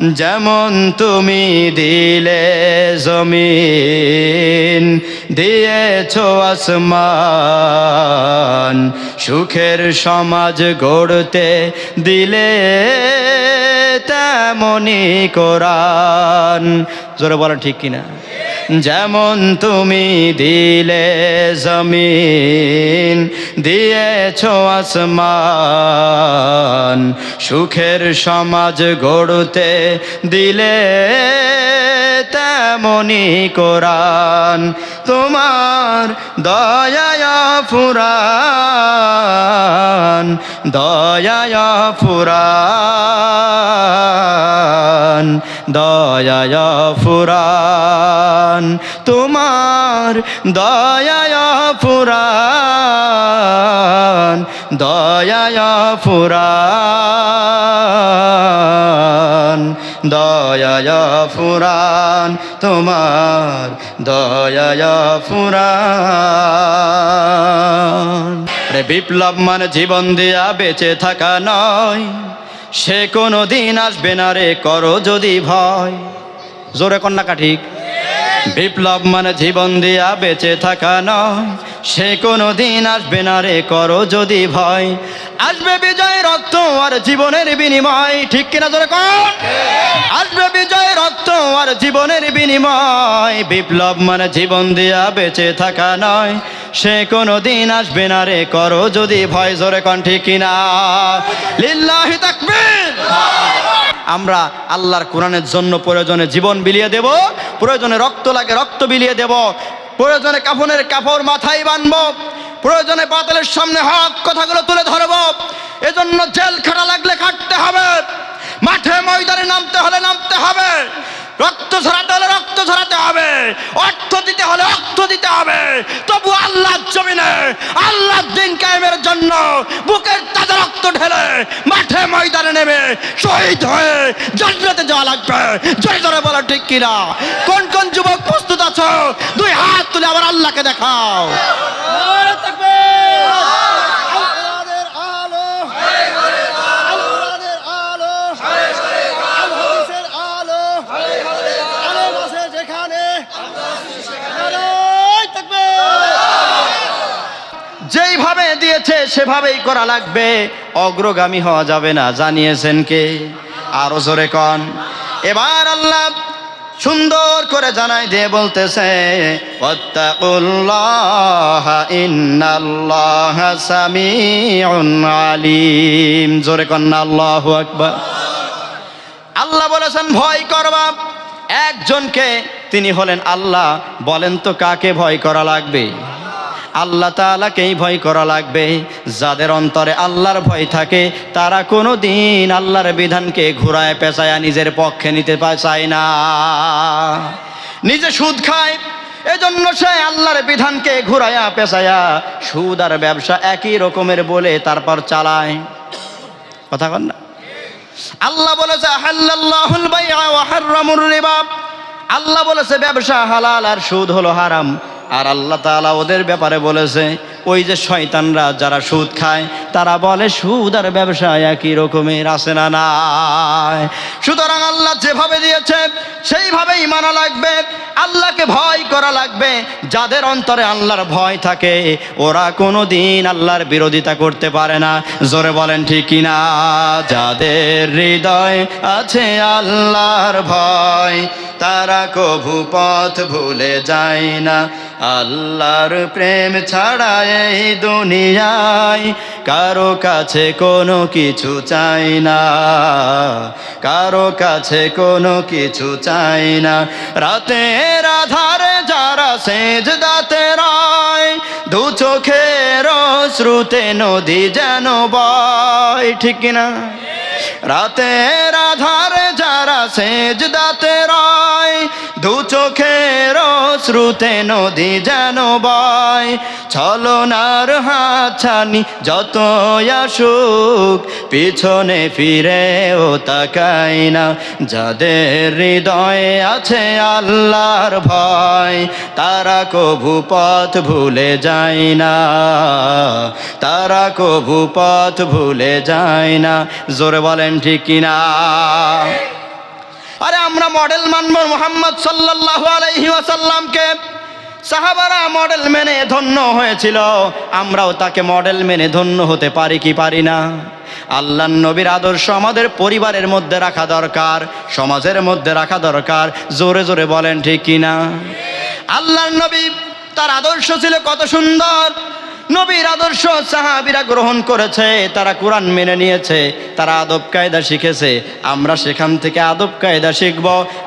যেমন তুমি দিলে জমিন, দিয়েছ আসমান। সুখের সমাজ গড়তে দিলে তেমনি কোরআন। জোরে বলা ঠিক কিনা? যেমন তুমি দিলে জমিন, দিয়েছ আসমান। সুখের সমাজ গড়তে দিলে তেমনি কোরআন, তোমার দয়া ফুরান। দয়া ফুরান দয়া ফুরান। তোমার দয়া ফুরান দয়া ফুরান দয়া ফুরান। তোমার দয়া ফুরান। রে বিপ্লব মানে জীবন দিয়া বেঁচে থাকা নয়। সে কোনো দিন আসবে না রে, করো যদি ভয়। জোরে কন্যা ঠিক। বিপ্লব মানে জীবন দিয়া বেঁচে থাকা নয়। সে কোনো দিন আসবে না রে, করো যদি ভয়। আসবে বিজয় রক্ত আর জীবনের বিনিময়। ঠিক কিনা জোরে কর আসবে বিজয় রক্ত আর জীবনের বিনিময়। বিপ্লব মানে জীবন দিয়া বেঁচে থাকা নয়। সে কোনো দিন আসবে না রে, করো যদি ভয় জোরে কন ঠিক কিনা। লিল্লাহি তাকবীর। আমরা আল্লাহর কোরআনের জন্য প্রয়োজনে জীবন বিলিয়ে দেব, প্রয়োজনে রক্ত লাগে, রক্ত বিলিয়ে দেব, প্রয়োজনে কাফনের কাপড় মাথায় বানবো, প্রয়োজনে বাতিলের সামনে হক কথাগুলো তুলে ধরবো, এজন্য জেল খাটা লাগলে খাটতে হবে মাঠে ময়দানে নামতে হলে নামতে হবে রক্ত ঝরাতে হলে রক্ত ঝরাতে হবে অর্থ দিতে হলে অর্থ দিতে হবে। তবু আল্লাহ জমিনে আল্লাহ দিন কায়েমের জন্য বুকের তাজা রক্ত ঢেলে মাঠে ময়দানে নেমে শহীদ হয়ে জান্নাতে যাওয়া লাগবে। জোরে জোরে বলো, ঠিক কিনা কোন কোন যুবক প্রস্তুত আছো? দুই হাত তুলে আবার আল্লাহকে দেখাও। সেভাবেই করা লাগবে। অগ্রগামী হওয়া যাবে না, জানিয়েছেন কে? আরও জোরে কন। এবার আল্লাহ সুন্দর করে জানাই দিয়ে বলতেছে আলিম। জোরে আল্লাহু আকবার। আল্লাহ বলেছেন, ভয় করবা। একজনকে তিনি হলেন আল্লাহ, বলেন তো কাকে ভয় করা লাগবে? আল্লাহ তাআলাকেই ভয় করা লাগবে। যাদের অন্তরে আল্লাহর ভয় থাকে, তারা কোনো দিন আল্লাহর বিধানকে ঘুরায় পেঁচায়া, নিজের পক্ষে নিতে চায় না। নিজে সুদ খায়, এজন্য সে আল্লাহর বিধানকে ঘুরায়া পেঁচায়া সুদ আর ব্যবসা একই রকমের বলে তারপর চালায়। কথা কন না? আল্লাহ বলেছে আল্লাহ বলেছে, ব্যবসা হালাল আর সুদ হলো হারাম। আর আল্লাহ তালা ওদের ব্যাপারে বলেছে ওই যে শয়তানরা যারা সুদ খায় তারা বলে, সুদ আর ব্যবসা একই রকমের আছে না নাই। সুতরাং আল্লাহ যেভাবে দিয়েছে, সেইভাবেই মানা লাগবে, আল্লাহকে ভয় করা লাগবে। যাদের অন্তরে আল্লাহর ভয় থাকে, ওরা কোনো দিন আল্লাহর বিরোধিতা করতে পারে না। জোরে বলেন, ঠিক কিনা যাদের হৃদয় আছে আল্লাহর ভয়, তারা কভু পথ ভুলে যায় না। আল্লাহর প্রেম ছাড়া এই দুনিয়ায় কারও কাছে কোনো কিছু চাই না, কারও কাছে কোনো কিছু চাই না। রাতের আধারে যারা সেজ দাতে রায়, দু চোখের শ্রুতে নদী যেন বয়, ঠিক না রাতের আধারে যারা সেজ দাতে রায় দু চোখের শ্রুতে নদী যেন বয়। ছলনার হাছানি যত আসুক, পিছনে ফিরেও তাকাই না। যাদের হৃদয়ে আছে আল্লাহর ভয়, তারা কভু পথ ভুলে যায় না। তারা কভু পথ ভুলে যায় না। জোরে বলেন ঠিক কিনা? আরে আমরা মডেল মানব মোহাম্মদ সাল্লাল্লাহু আলাইহি ওয়াসাল্লামকে। সাহাবারা মডেল মেনে ধন্য হয়েছিল। আমরাও তাকে মডেল মেনে ধন্য হতে পারি কি পারি না? আল্লাহ নবীর আদর্শ আমাদের পরিবারের মধ্যে রাখা দরকার, সমাজের মধ্যে রাখা দরকার। জোরে জোরে বলেন ঠিক কিনা? আল্লাহ নবী তার আদর্শ ছিল কত সুন্দর। নবীর আদর্শ সাহাবিরা গ্রহণ করেছে, তারা কোরআন মেনে নিয়েছে, তারা আদব কায়দা শিখেছে। আমরা সেখান থেকে আদব কায়দা শিখব,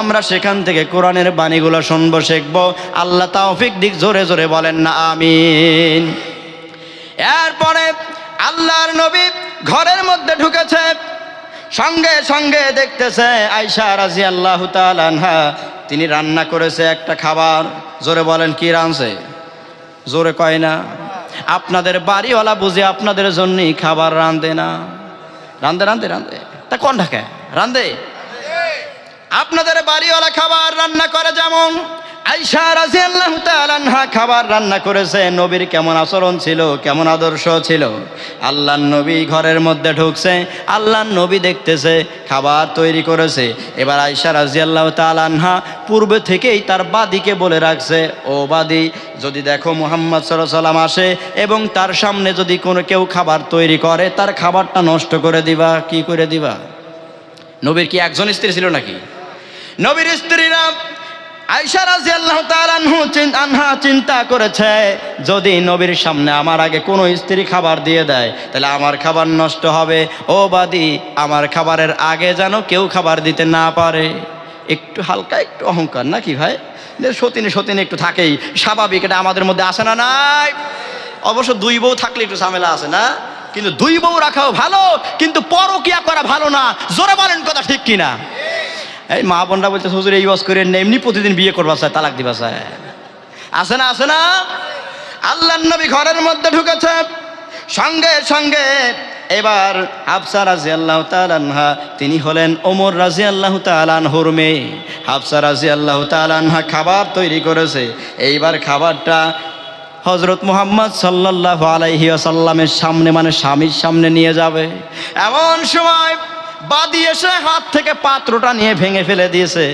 আমরা সেখান থেকে কোরআনের বাণীগুলো শুনব, শিখব। আল্লাহ তাওফিক দিক জোরে জোরে বলেন না, আমিন। এরপরে আল্লাহর নবী ঘরের মধ্যে ঢুকেছে, সঙ্গে সঙ্গে দেখতেছে আয়সা রাজি আল্লাহ আনহা, তিনি রান্না করেছে একটা খাবার। জোরে বলেন, কি রাঁধছে? জোরে কয় না। আপনাদের বাড়িওয়ালা বুঝে আপনাদের জন্যই খাবার রাঁধে না। রাঁধে রাঁধে রাঁধে। তা কোন ঢাকায়? রাঁধে? আপনাদের বাড়িওয়ালা খাবার রান্না করে যেমন আইসা রাজিয়াল্লাহু তাআলা আনহা খাবার রান্না করেছে। নবীর কেমন আচরণ ছিল, কেমন আদর্শ ছিল? আল্লাহর নবী ঘরের মধ্যে ঢুকছে, আল্লাহর নবী দেখতেছে, খাবার তৈরি করেছে। এবার আইসা রাজিয়াল্লাহু তাআলা আনহা পূর্বে থেকেই তার বাদীকে বলে রাখছে, ও বাদী, যদি দেখো মুহাম্মদ সাল্লাম আসে এবং তার সামনে যদি কোনো কেউ খাবার তৈরি করে, তার খাবারটা নষ্ট করে দিবা, কি করে দিবা? নবীর কি একজন স্ত্রী ছিল নাকি? নবীর স্ত্রীরা আয়সা রাজি আল্লাহ আনহু চিন্তা করেছে, যদি নবীর সামনে আমার আগে কোনো স্ত্রী খাবার দিয়ে দেয়, তাহলে আমার খাবার নষ্ট হবে। ও বাদি, আমার খাবারের আগে যেন কেউ খাবার দিতে না পারে। একটু হালকা একটু অহংকার নাকি ভাই? সতিনে সতিনে একটু থাকেই, স্বাভাবিক এটা আমাদের মধ্যে আসে না নাই? অবশ্য দুই বউ থাকলে একটু ঝামেলা আছে না? কিন্তু দুই বউ রাখাও ভালো, কিন্তু পরকিয়া করা ভালো না। জোরে বলেন কথা ঠিক কিনা? এই মা বোনরা বলছে শ্বশুর এই বস করে এমনি প্রতিদিন বিয়ে করবা চায় তালাক দিবা চায় আছে না আছে না? আল্লাহ নবী ঘরের মধ্যে ঢুকেছে। সঙ্গে সঙ্গে এবার হাফসা রাজি আল্লাহ তালানহা তিনি হলেন ওমর রাজি আল্লাহ তালানহুর মেয়ে। হাফসা রাজি আল্লাহ তালানহা খাবার তৈরি করেছে। এইবার খাবারটা হজরত মোহাম্মদ সাল্লাহ আলাইহি আসাল্লামের সামনে মানে স্বামীর সামনে নিয়ে যাবে। এমন সময় বাদি এসে হাত থেকে পাত্রটা নিয়ে ভেঙে ফেলে দিয়েছে।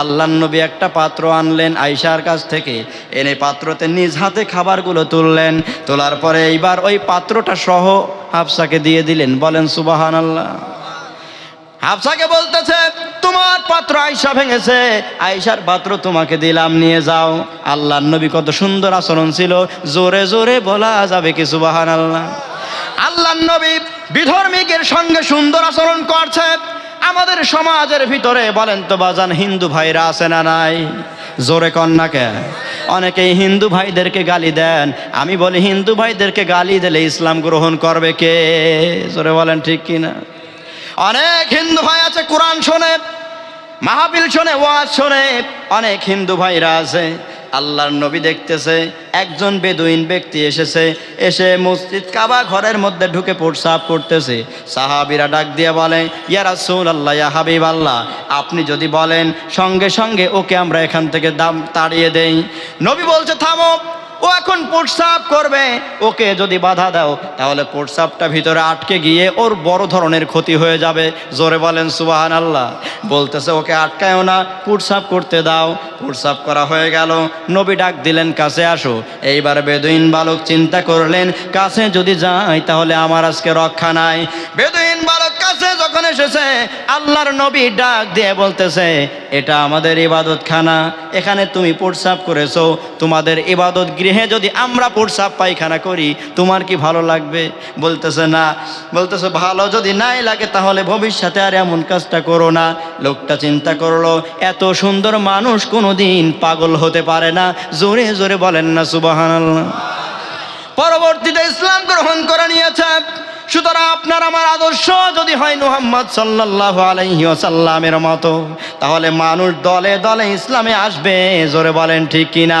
আল্লাহ নবী একটা পাত্র আনলেন আয়সার কাছ থেকে। এনে পাত্রতে নিজ হাতে খাবারগুলো তুললেন। তোলার পরে এইবার ওই পাত্রটা সহ হাফসাকে দিয়ে দিলেন। বলেন সুবাহান আল্লাহ হাফসাকে বলতেছে, তোমার পাত্র আয়সা ভেঙেছে। আয়সার পাত্র তোমাকে দিলাম, নিয়ে যাও। আল্লাহর নবী কত সুন্দর আচরণ ছিল। জোরে জোরে বলা যাবে কি সুবাহান আল্লাহ আল্লাহর নবী বিধর্মিকের সঙ্গে সুন্দর আচরণ করছে। আমাদের সমাজের ভিতরে বলেন তো বাজান, হিন্দু ভাইরা আছে না নাই? জোরে কন্যাকে, অনেকেই হিন্দু ভাইদেরকে গালি দেন। আমি বলি, হিন্দু ভাইদেরকে গালি দিলে ইসলাম গ্রহণ করবে কে? জোরে বলেন ঠিক কিনা? অনেক হিন্দু ভাই আছে, কোরআন শোনে মাহাবিল শোনে, ওয়াজ শোনে, অনেক হিন্দু ভাইরা আছে। আল্লাহর নবী দেখতেছে, একজন বেদুইন ব্যক্তি এসেছে, এসে মসজিদ কাবা ঘরের মধ্যে ঢুকে প্রসাব করতেছে। সাহাবিরা ডাক দিয়ে বলে, ইয়া রাসূল আল্লাহ ইয়া হাবিব আল্লাহ আপনি যদি বলেন, সঙ্গে সঙ্গে ওকে আমরা এখান থেকে দাম তাড়িয়ে দেই। নবী বলছে, থামো। ও এখন প্রস্রাব করবে। ওকে যদি বাধা দাও, তাহলে প্রস্রাবটা ভিতরে আটকে গিয়ে ওর বড় ধরনের ক্ষতি হয়ে যাবে। জোরে বলেন সুবাহান আল্লাহ বলতেছে, ওকে আটকায়ও না, প্রস্রাব করতে দাও। প্রস্রাব করা হয়ে গেল। নবী ডাক দিলেন, কাছে আসো। এইবার বেদুইন বালক চিন্তা করলেন, কাছে যদি যাই, তাহলে আমার আজকে রক্ষা নাই। বেদুইন বালক কাছে এসেছে, আল্লাহর নবী ডাক দিয়ে বলতেছে, এটা আমাদের ইবাদত খানা এখানে তুমি প্রস্রাব করেছ। তোমাদের ইবাদত গৃহে যদি আমরা প্রস্রাব পায়খানা করি, তোমার কি ভালো লাগবে? বলতেছে, না। বলতেছে, ভালো যদি নাই লাগে তাহলে ভবিষ্যতে আর এমন কাজটা করো না। লোকটা চিন্তা করল, এত সুন্দর মানুষ কোনোদিন পাগল হতে পারে না। জোরে জোরে বলেন না সুবাহান পরবর্তীতে ইসলাম গ্রহণ করে নিয়েছে। সুতরাং আপনার আমার আদর্শ, যদি হয় মুহাম্মদ সাল্লাহ আলহিসাল্লামের মতো, তাহলে মানুষ দলে দলে ইসলামে আসবে, জোরে বলেন ঠিক কিনা?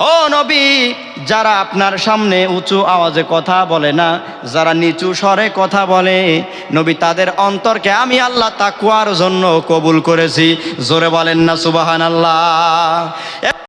ও নবী, যারা আপনার সামনে উঁচু আওয়াজে কথা বলে না, যারা নিচু স্বরে কথা বলে, নবী তাদের অন্তরকে আমি আল্লাহ তাকুয়ার জন্য কবুল করেছি। জোরে বলেন না সুবাহান আল্লাহ